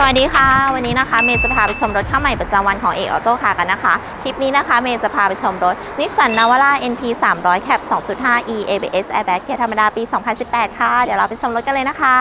สวัสดีค่ะ วันนี้นะคะเมย์จะพาไปชมรถข้าใหม่ประจำวันของเอกออโต้คาร์กันนะคะ คลิปนี้นะคะเมย์จะพาไปชมรถนิสสันนาวาร่า NP 300 Cap 2.5 E ABS Airbag เกียร์ธรรมดาปี 2018 ค่ะ เดี๋ยวเราไปชมรถกันเลยนะคะ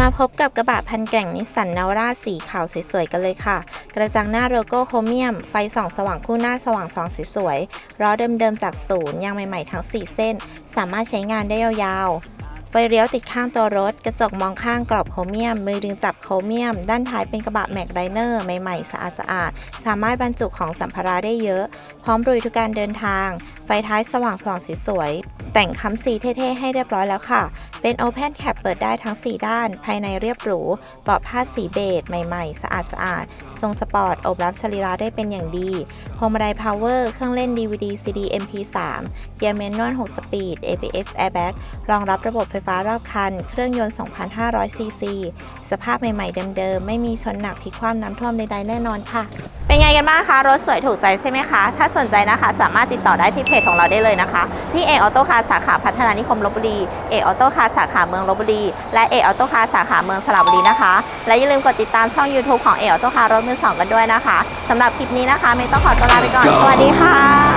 มาพบกับกระบะพันแกร่งนิสสันนาวาร่าสีขาวสวยๆกันเลยค่ะ กระจังหน้าโลโก้โครเมียม ไฟส่องสว่างคู่หน้าสว่างสองสวยๆล้อเดิมๆจากศูนย์ยางใหม่ๆทั้ง 4 เส้น สามารถใช้งานได้ยาวๆ ไฟเลี้ยวติดข้างตัวรถ กระจกมองข้างกรอบโครเมียม มือดึงจับโครเมียม ด้านท้ายเป็นกระบะแม็กไดเนอร์ใหม่ๆสะอาดๆสามารถบรรจุของสัมภาระได้เยอะ พร้อมรุยทุกการเดินทาง ไฟท้ายสว่างสว่างสวย แต่งคำสีเท่ๆให้เรียบร้อยแล้วค่ะ เป็น Open Cap เปิดได้ทั้ง 4 ด้าน ภายในเรียบหรูเบาะผ้าสีเบจใหม่ๆ สะอาดๆทรงสปอร์ตอบรับสรีระได้เป็นอย่างดีพวงมาลัยพาวเวอร์เครื่องเล่น DVD CD MP3 เกียร์เมนนวล6สปีด ABS Airbag รองรับระบบไฟฟ้ารอบคัน เครื่องยนต์ 2,500ซีซีสภาพใหม่ๆเดิมๆ ไม่มีชนหนักพลิกคว่ำน้ำท่วมใดๆแน่นอนค่ะ เป็นไงกันบ้างคะ รถสวยถูกใจใช่ไหมคะ ถ้าสนใจนะคะ สามารถติดต่อได้ที่เพจของเราได้เลยนะคะ ที่เอออโต้คาสาขาพัฒนานิคมลบบุรีเอออโต้คาสาขาเมืองลบบุรี และเอออโต้คาสาขาเมืองสระบุรีนะคะ และอย่าลืมกดติดตามช่อง YouTube ของเอออโต้คารถมือสองกันด้วยนะคะสำหรับคลิปนี้นะคะ ไม่ต้องขอตัวลาไปก่อนสวัสดีค่ะ